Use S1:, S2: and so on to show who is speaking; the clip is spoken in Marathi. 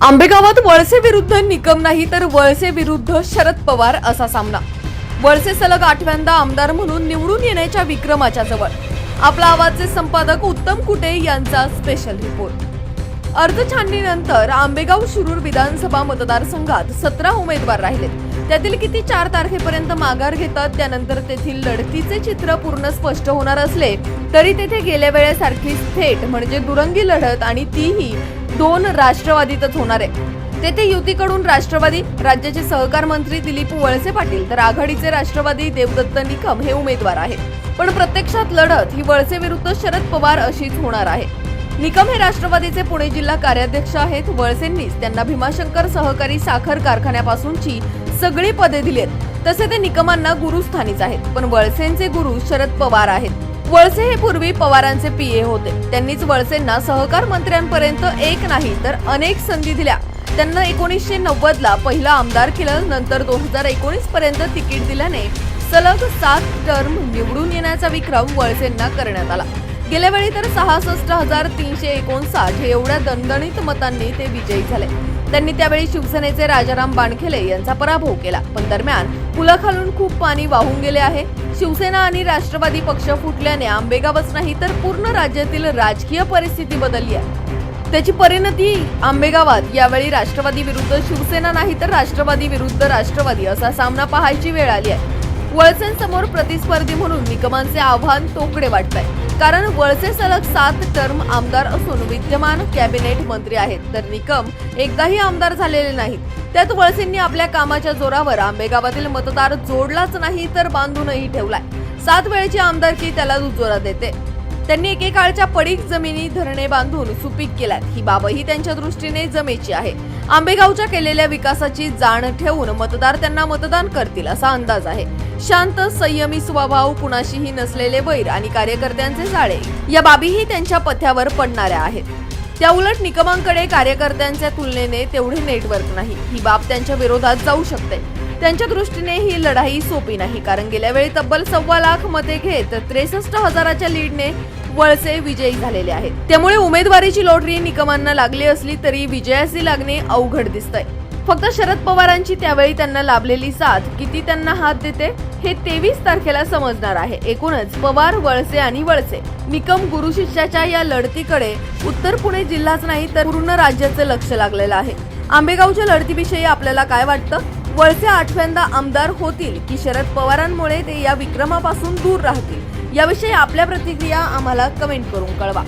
S1: आंबेगावात वळसे विरुद्ध निकम नाही तर वळसे विरुद्ध शरद पवार असा सामना. वळसे सलग आठव्यांदा आमदार म्हणून निवडून येण्याच्या विक्रमाच्या जवळ. आपला आवाजचे संपादक उत्तम कुटे यांचा स्पेशल रिपोर्ट अर्धछाननीनंतर आंबेगाव शिरूर विधानसभा मतदारसंघात सतरा उमेदवार राहिले त्यातील किती चार तारखेपर्यंत माघार घेतात त्यानंतर तेथील लढतीचे चित्र पूर्ण स्पष्ट होणार असले तरी तेथे गेल्या वेळेसारखीच थेट म्हणजे दुरंगी लढत आणि तीही दोन राष्ट्रवादीतच होणार आहे. तेथे युतीकडून राष्ट्रवादी राज्याचे सहकार मंत्री दिलीप वळसे पाटील तर आघाडीचे राष्ट्रवादी देवदत्त निकम हे उमेदवार आहेत. पण प्रत्यक्षात लढत ही वळसे विरुद्ध शरद पवार अशीच होणार आहे. निकम हे राष्ट्रवादीचे पुणे जिल्हा कार्याध्यक्ष आहेत. वळसेंनीच त्यांना भीमाशंकर सहकारी साखर कारखान्यापासूनची सगळी पदे दिली आहेत. तसे ते निकमांना गुरुस्थानीच आहेत. पण वळसेंचे गुरु शरद पवार आहेत. वळसे हे पूर्वी पवारांचे पीए होते. त्यांनीच वळसेंना सहकार मंत्र्यांपर्यंत एक नाही तर अनेक संधी दिल्या. त्यांना एकोणीसशे नव्वद ला पहिला आमदार केलं नंतर दोन हजार एकोणीस पर्यंत तिकीट दिल्याने सलग सात टर्म निवडून येण्याचा विक्रम वळसेंना करण्यात आला. गेल्या वेळी तर सहासष्ट हजार तीनशे एकोणसाठ हे एवढ्या दणदणीत मतांनी ते विजयी झाले. त्यांनी त्यावेळी शिवसेनेचे राजाराम बाणखेले यांचा पराभव केला. पण दरम्यान पुलाखालून खूप पाणी वाहून गेले आहे. शिवसेना आणि राष्ट्रवादी पक्ष फुटल्याने आंबेगावच नाही तर पूर्ण राज्यातील राजकीय परिस्थिती बदलली आहे. त्याची परिणती आंबेगावात. यावेळी राष्ट्रवादी विरुद्ध शिवसेना नाही तर राष्ट्रवादी विरुद्ध राष्ट्रवादी असा सामना पाहायची वेळ आली आहे. वळसेंसमोर प्रतिस्पर्धी म्हणून निकमांचे आव्हान तोकडे वाटत आहे कारण वळसे सलग सात टर्म आमदार असून विद्यमान कॅबिनेट मंत्री आहेत. तर निकम एकदाही आमदार झालेले नाहीत. त्यात वळसेंनी आपल्या कामाच्या जोरावर आंबेगावातील मतदार जोडलाच नाही तर बांधूनही ठेवलाय. सात वेळेची आमदारकी त्याला दुजोरा देते. त्यांनी एकेकाळच्या पडीक जमिनी धरणे बांधून सुपीक केल्यात. ही बाबही त्यांच्या दृष्टीने जमेची आहे. आंबेगावच्या केलेल्या विकासाची जाण ठेवून मतदार त्यांना मतदान करतील असा अंदाज आहे. शांत संयमी स्वभाव कुणाशीही नसलेले वैर आणि कार्यकर्त्यांचे जाळे या बाबीही त्यांच्या पथ्यावर पडणाऱ्या आहेत. त्या उलट निकमांकडे कार्यकर्त्यांच्या तुलनेने तेवढे नेटवर्क नाही. ही बाब त्यांच्या विरोधात जाऊ शकते. त्यांच्या दृष्टीने ही लढाई सोपी नाही कारण गेल्या वेळी तब्बल सव्वा लाख मते घेत त्रेसष्ट हजाराच्या लीडने वळसे विजयी झालेले आहेत. त्यामुळे उमेदवारीची लॉटरी निकमांना लागली असली तरी विजयासी लागणे अवघड दिसतंय. फक्त शरद पवारांची त्यावेळी त्यांना लाभलेली साथ किती त्यांना हात देते हे तेवीस तारखेला समजणार आहे. एकूणच पवार वळसे आणि वळसे. निकम गुरु शिष्याच्या या लढतीकडे उत्तर पुणे जिल्हाच नाही तर पूर्ण राज्याचं लक्ष लागलेलं आहे. आंबेगावच्या लढतीविषयी आपल्याला काय वाटतं? वळसे आठव्यांदा आमदार होतील की शरद पवारांमुळे ते या विक्रमापासून दूर राहतील? याविषयी आपल्या प्रतिक्रिया आम्हाला कमेंट करून कळवा.